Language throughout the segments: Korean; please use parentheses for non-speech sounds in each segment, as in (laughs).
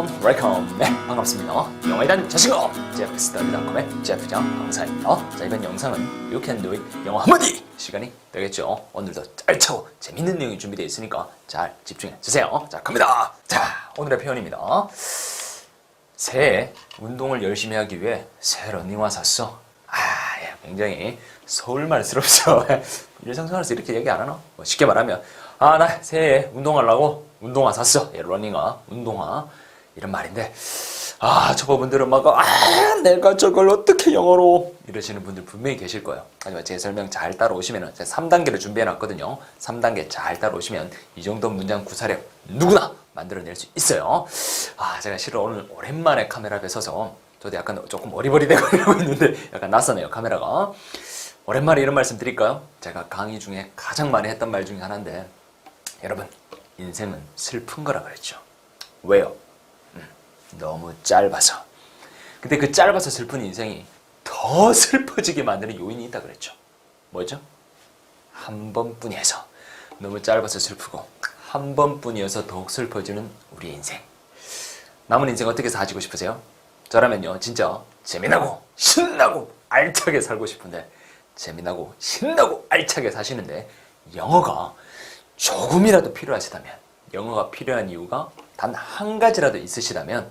웰컴 웰컴 네 반갑습니다. 영어에 대한 자신감 제프 스터디닷컴의 제프장 강사입니다. 자 이번 영상은 You Can Do It. 영어 한마디 시간이 되겠죠. 오늘도 짧고 재밌는 내용이 준비되어 있으니까 잘 집중해 주세요. 자 갑니다. 자 오늘의 표현입니다. 새해 운동을 열심히 하기 위해 새 러닝화 샀어. 아 예, 굉장히 서울말스럽죠. (laughs) 일상생활에서 이렇게 얘기 안 하나? 뭐 쉽게 말하면 아 나 새해 운동하려고 운동화 샀어. 예, 러닝화 운동화 이런 말인데 아 저분들은 막 아 내가 저걸 어떻게 영어로 이러시는 분들 분명히 계실 거예요. 하지만 제 설명 잘 따라오시면 제가 3단계를 준비해 놨거든요. 3단계 잘 따라오시면 이 정도 문장 구사력 누구나 만들어낼 수 있어요. 아 제가 실은 오늘 오랜만에 카메라 앞에 서서 저도 약간 조금 어리버리되고 (laughs) 있는데 약간 낯서네요 카메라가. 오랜만에 이런 말씀 드릴까요? 제가 강의 중에 가장 많이 했던 말 중에 하나인데 여러분 인생은 슬픈 거라 그랬죠. 왜요? 음, 너무 짧아서 근데 그 짧아서 슬픈 인생이 더 (laughs) 슬퍼지게 만드는 요인이 있다 그랬죠 뭐죠? 한 번뿐이어서 너무 짧아서 슬프고 한 번뿐이어서 더욱 슬퍼지는 우리 인생 남은 인생 어떻게 사시고 싶으세요? 저라면요 진짜 재미나고 신나고 알차게 살고 싶은데 재미나고 신나고 알차게 사시는데 영어가 조금이라도 필요하시다면 영어가 필요한 이유가 단 한 가지라도 있으시다면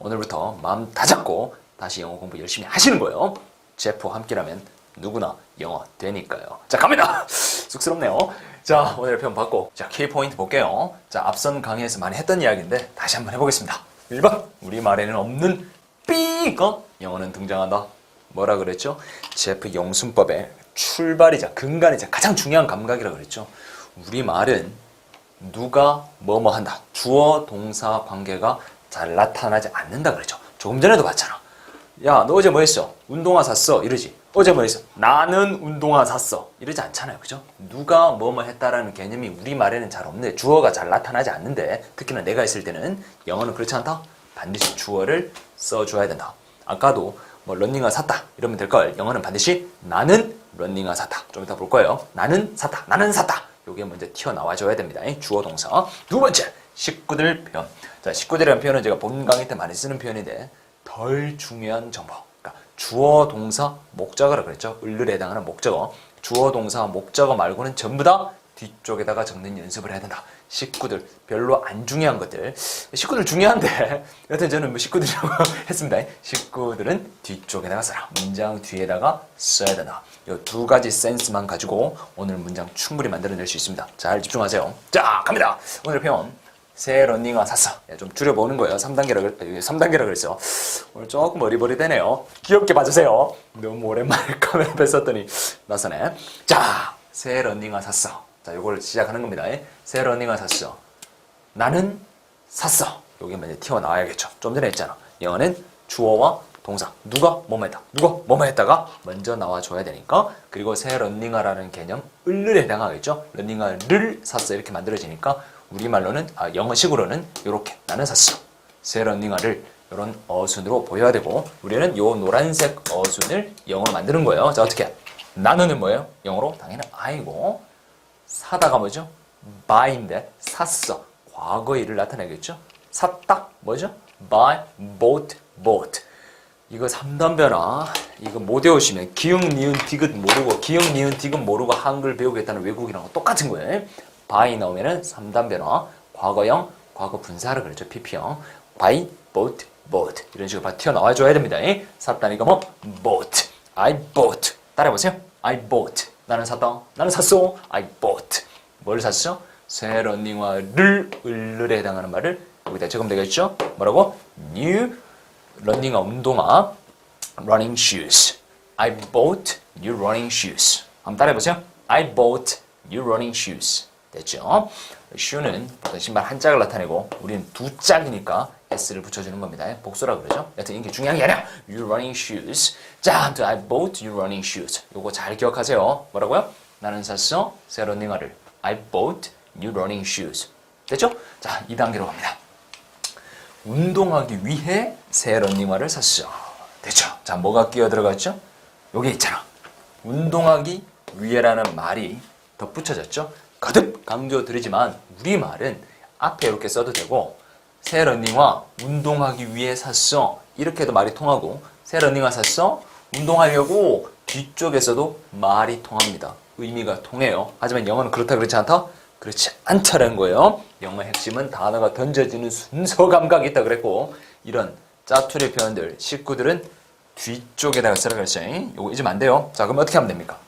오늘부터 마음 다잡고 다시 영어 공부 열심히 하시는 거예요. 제프와 함께라면 누구나 영어 되니까요. 자 갑니다. (laughs) 쑥스럽네요. 자 오늘 표현 받고 자 키 포인트 볼게요. 자 앞선 강의에서 많이 했던 이야기인데 다시 한번 해 보겠습니다. 1번 우리 말에는 없는 삐거 영어는 등장한다. 뭐라 그랬죠? 제프 영순법의 출발이자 근간이자 가장 중요한 감각이라 그랬죠. 우리 말은 누가 뭐뭐 한다. 주어 동사 관계가 잘 나타나지 않는다 그랬죠. 조금 전에도 봤잖아. 야, 너 어제 뭐 했어? 운동화 샀어. 이러지. 어제 뭐 했어? 나는 운동화 샀어. 이러지 않잖아요. 그죠? 누가 뭐뭐 했다라는 개념이 우리 말에는 잘 없는데 주어가 잘 나타나지 않는데 특히나 내가 있을 때는 영어는 그렇지 않다. 반드시 주어를 써줘야 된다. 아까도 뭐 런닝화 샀다 이러면 될 걸. 영어는 반드시 나는 런닝화 샀다. 좀 이따 볼 거예요. 나는 샀다. 나는 샀다. 요게 먼저 튀어나와줘야 됩니다. 이 주어 동사. 두 번째, 식구들 표현. 자, 식구들이라는 표현은 제가 본 강의 때 많이 쓰는 표현인데 덜 중요한 정보. 그러니까 주어 동사 목적어라 그랬죠. 을을에 해당하는 목적어. 주어 동사 목적어 말고는 전부 다 뒤쪽에다가 적는 연습을 해야 된다. 식구들 별로 안 중요한 것들. 식구들 중요한데 (laughs) 여튼 저는 뭐 식구들이라고 (laughs) 했습니다. 식구들은 뒤쪽에다가 써라. 문장 뒤에다가 써야 된다. 이 두 가지 센스만 가지고 오늘 문장 충분히 만들어낼 수 있습니다. 잘 집중하세요. 자 갑니다. 오늘 표현 새 러닝화 샀어. 야, 좀 줄여보는 거예요. 3단계라, 3단계라 그랬어요. 오늘 조금 어리버리 되네요. 귀엽게 봐주세요. 너무 오랜만에 (laughs) 카메라 앞에 썼더니 낯서네. 자, 새 러닝화 샀어. 자, 요걸 시작하는 겁니다. 새 러닝화 샀어. 나는 샀어. 여기 먼저 튀어나와야겠죠. 좀 전에 했잖아. 영어는 주어와 동사. 누가 뭐뭐 했다. 누가 뭐뭐 했다가 먼저 나와줘야 되니까. 그리고 새 런닝화라는 개념, 을을 해당하겠죠. 런닝화를 샀어. 이렇게 만들어지니까 우리말로는, 아, 영어식으로는 이렇게 나는 샀어. 새 런닝화를 이런 어순으로 보여야 되고 우리는 요 노란색 어순을 영어로 만드는 거예요. 자, 어떻게? 나는은 뭐예요? 영어로 당연히 I고 사다가 뭐죠? buy인데 샀어. 과거 일을 나타내겠죠? 샀다. 뭐죠? buy, bought, bought. 이거 3단 변화. 이거 못 외우시면 기역, 니은, 디귿 모르고 기역, 니은, 디귿 모르고 한글 배우겠다는 외국이랑 똑같은 거예요. Buy 나오면은 3단 변화. 과거형, 과거 분사를 그랬죠. pp형. buy, bought, bought. 이런 식으로 바- 튀어나와 줘야 됩니다. 샀다니까 뭐 bought. I bought. 따라해보세요. I bought. 나는 샀다. 나는 샀어. I bought. 뭘 샀어? 새 러닝화를 을을에 해당하는 말을 여기다 적으면 되겠죠? 뭐라고? New 러닝화 운동화 running shoes. I bought new running shoes. 한번 따라해보세요. I bought new running shoes. 됐죠? 보통 신발 한 짝을 나타내고 우리는 두 짝이니까 s를 붙여주는 겁니다. 복수라 그러죠? 여튼 이게 중요한 게 아니라 new running shoes. 자, 아무튼 I bought new running shoes. 요거 잘 기억하세요. 뭐라고요? 나는 샀어 새 러닝화를. I bought new running shoes. 됐죠? 자, 2단계로 갑니다. 운동하기 위해 새 러닝화를 샀어. 됐죠? 자, 뭐가 끼어 들어갔죠? 요게 있잖아. 운동하기 위해라는 말이 덧붙여졌죠? 거듭 강조드리지만 우리말은 앞에 이렇게 써도 되고 새 러닝화 운동하기 위해 샀어. 이렇게도 말이 통하고 새 러닝화 샀어. 운동하려고 뒤쪽에서도 말이 통합니다. 의미가 통해요. 하지만 영어는 그렇다 그렇지 않다? 그렇지 않다는 거예요. 영어 핵심은 단어가 던져지는 순서 감각이 있다 그랬고 이런 짜투리 표현들 식구들은 뒤쪽에다가 쓰라 그랬어요. 요거 잊으면 안 돼요. 자, 그럼 어떻게 하면 됩니까?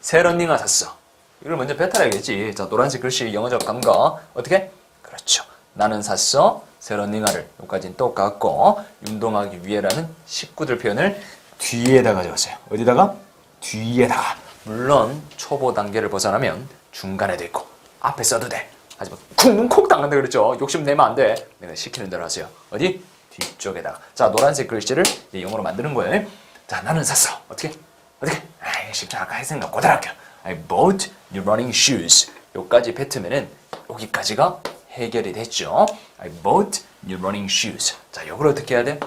새 러닝화 샀어. 이걸 먼저 뱉어야겠지. 자, 노란색 글씨 영어적 감각. 어떻게? 그렇죠. 나는 샀어. 새 러닝화를. 여기까지는 똑같고 운동하기 위해라는 식구들 표현을 뒤에다가 적었어요. 어디다가? 뒤에다가. 물론 초보 단계를 벗어나면 중간에도 있고 앞에 써도 돼. 하지만 쿵쿵 당한다 그랬죠. 욕심 내면 안 돼. 내가 시키는 대로 하세요. 어디? 뒤쪽에다가. 자, 노란색 글씨를 이제 영어로 만드는 거예요. 자, 나는 샀어. 어떻게? 어떻게? 아이, 쉽지 아까 했으니까 고등학교. I bought new running shoes. 여기까지 뱉으면은 여기까지가 해결이 됐죠. I bought new running shoes. 자, 이걸 어떻게 해야 돼?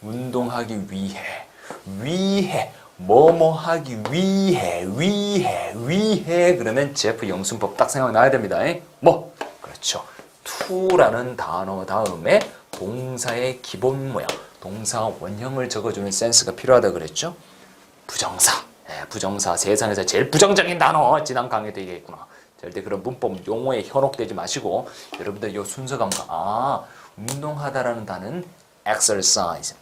운동하기 위해, 위해, 뭐뭐 하기 위해, 위해, 위해. 그러면 제프 영순법 딱 생각나야 됩니다. 뭐? 그렇죠. to라는 단어 다음에 동사의 기본 모양, 동사 원형을 적어주는 센스가 필요하다 그랬죠. 부정사. 예, 부정사 세상에서 제일 부정적인 단어 지난 강의도 얘기했구나. 절대 그런 문법 용어에 현혹되지 마시고 여러분들 이 순서 감각. 아 운동하다라는 단어는 exercise.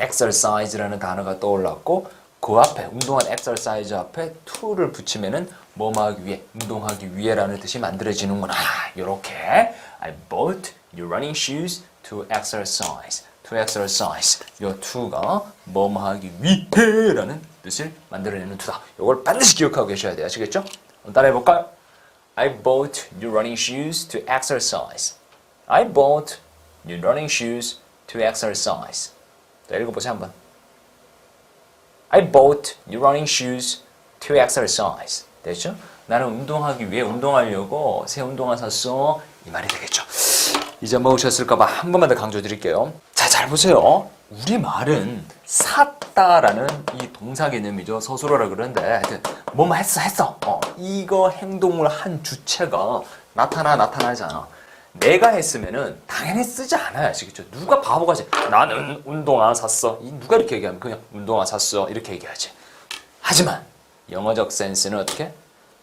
exercise라는 단어가 떠올랐고 그 앞에 운동한 exercise 앞에 to를 붙이면은 뭐뭐 하기 위해 운동하기 위해라는 뜻이 만들어지는구나. 이렇게 I bought new running shoes to exercise. to exercise. 요 to가 뭐뭐 하기 위해라는 뜻을 만들어내는 to다. 이걸 반드시 기억하고 계셔야 돼요. 아시겠죠? 따라해 볼까요? I bought new running shoes to exercise. I bought new running shoes to exercise. 자, 읽어보세요 한번. I bought new running shoes to exercise. 됐죠? 나는 운동하기 위해 운동하려고 새 운동화 샀어. 이 말이 되겠죠. 잊어먹으셨을까봐 한 번만 더 강조드릴게요. 자, 잘 보세요. 우리 말은 샀다라는 이 동사 개념이죠. 서술어라 그러는데 하여튼 뭐뭐 했어 했어. 어, 이거 행동을 한 주체가 나타나 나타나잖아. 내가 했으면은 당연히 쓰지 않아요. 아시겠죠? 누가 바보같이 나는 운동화 샀어. 이 누가 이렇게 얘기하면 그냥 운동화 샀어. 이렇게 얘기하지. 하지만 영어적 센스는 어떻게?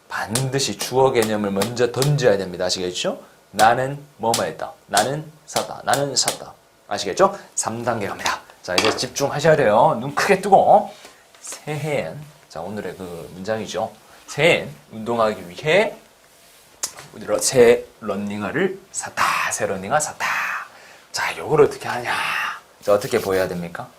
반드시 주어 개념을 먼저 던져야 됩니다. 아시겠죠? 나는 뭐뭐 했다. 나는 샀다. 나는 샀다. 아시겠죠? 3단계 갑니다. 자, 이제 집중하셔야 돼요. 눈 크게 뜨고. 새해엔, 자, 오늘의 그 문장이죠. 새해엔 운동하기 위해 우리가 새 런닝화를 샀다. 새 런닝화 샀다. 자, 요걸 어떻게 하냐. 자, 어떻게 보여야 됩니까?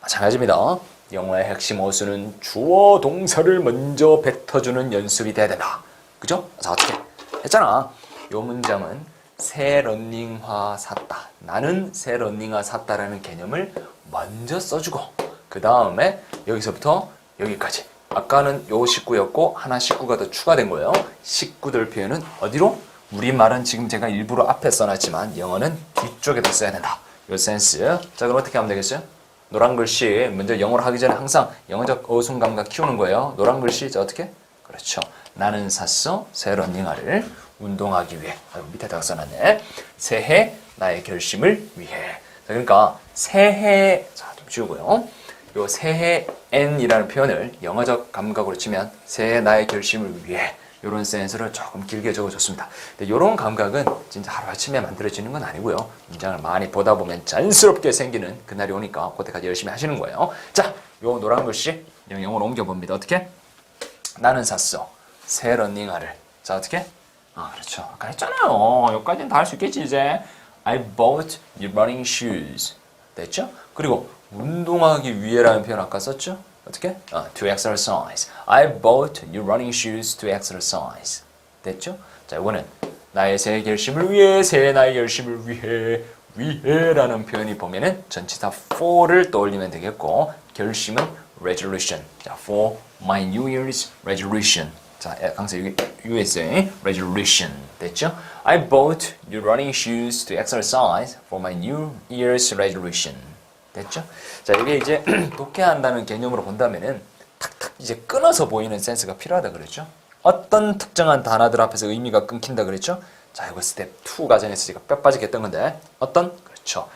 마찬가지입니다. 영어의 핵심 어수는 주어 동사를 먼저 뱉어주는 연습이 돼야 된다. 그죠? 자, 어떻게? 했잖아. 요 문장은 새 런닝화 샀다. 나는 새 런닝화 샀다라는 개념을 먼저 써주고 그 다음에 여기서부터 여기까지 아까는 요 식구였고 하나 식구가 더 추가된 거예요. 식구들 표현은 어디로? 우리말은 지금 제가 일부러 앞에 써놨지만 영어는 뒤쪽에다 써야 된다. 요 센스. 자 그럼 어떻게 하면 되겠어요? 노란 글씨 먼저 영어로 하기 전에 항상 영어적 어순 감각 키우는 거예요. 노란 글씨 자 어떻게? 그렇죠. 나는 샀어 새 러닝화를 운동하기 위해 아, 밑에다가 써놨네. 새해 나의 결심을 위해. 자, 그러니까 새해 자 좀 지우고요. 요 새해 n이라는 표현을 영어적 감각으로 치면 새해 나의 결심을 위해 이런 센스를 조금 길게 적어줬습니다. 근데 이런 감각은 진짜 하루아침에 만들어지는 건 아니고요. 문장을 많이 보다 보면 자연스럽게 생기는 그날이 오니까 그때까지 열심히 하시는 거예요. 자, 요 노란 글씨 영어로 옮겨봅니다. 어떻게? 나는 샀어. 새 러닝화를. 자, 어떻게? 아, 그렇죠. 아까 했잖아요. 여기까지는 다 할 수 있겠지, 이제. I bought running shoes. 됐죠? 그리고 운동하기 위해라는 표현 아까 썼죠? 어떻게? 아, to exercise. I bought new running shoes to exercise. 됐죠? 자, 이거는 나의 새 결심을 위해, 새 나의 결심을 위해, 위해라는 표현이 보면은 전치사 for를 떠올리면 되겠고, 결심은 resolution. 자, for my New Year's resolution. 자, 강사 여기 USA resolution 됐죠? I bought new running shoes to exercise for my New Year's resolution. 됐죠? 자, 이게 이제 (clears throat) 독해한다는 개념으로 본다면은 탁탁 이제 끊어서 보이는 센스가 필요하다 그랬죠? 어떤 특정한 단어들 앞에서 의미가 끊긴다 그랬죠? 자, 이거 스텝 2 과정에서 제가 뼈 빠지게 했던 건데 어떤? 그렇죠.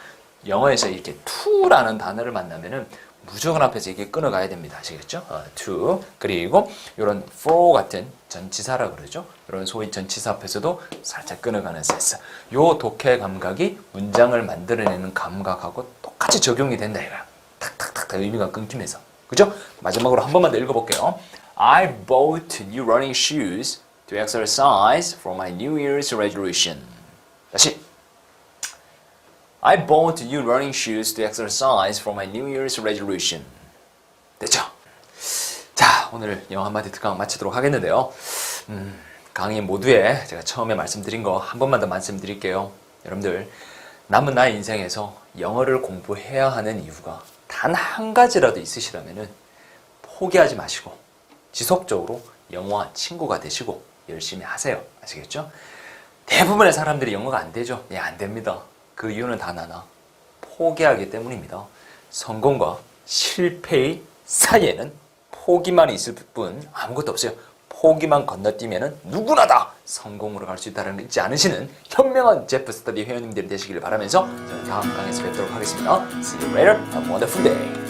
영어에서 이렇게 to라는 단어를 만나면은 무조건 앞에서 이렇게 끊어가야 됩니다. 아시겠죠? 어, to 그리고 이런 for 같은 전치사라 그러죠. 이런 소위 전치사 앞에서도 살짝 끊어가는 센스. 요 독해 감각이 문장을 만들어내는 감각하고 똑같이 적용이 된다 이거야. 탁탁탁 의미가 끊기면서. 그죠? 마지막으로 한 번만 더 읽어볼게요. I bought new running shoes to exercise for my New Year's resolution. 다시. I bought new running shoes to exercise for my New Year's resolution. 됐죠? 자, 오늘 영어 한마디 특강 마치도록 하겠는데요. 음, 강의 모두에 제가 처음에 말씀드린 거 한 번만 더 말씀드릴게요. 여러분들, 남은 나의 인생에서 영어를 공부해야 하는 이유가 단 한 가지라도 있으시다면은 포기하지 마시고 지속적으로 영어와 친구가 되시고 열심히 하세요. 아시겠죠? 대부분의 사람들이 영어가 안 되죠. 예, 안 됩니다. 그 이유는 단 하나. 포기하기 때문입니다. 성공과 실패의 사이에는 포기만 있을 뿐 아무것도 없어요. 포기만 건너뛰면 누구나 다 성공으로 갈 수 있다는 걸 잊지 않으시는 현명한 제프 스터디 회원님들이 되시길 바라면서 저는 다음 강에서 뵙도록 하겠습니다. See you later. Have a wonderful day.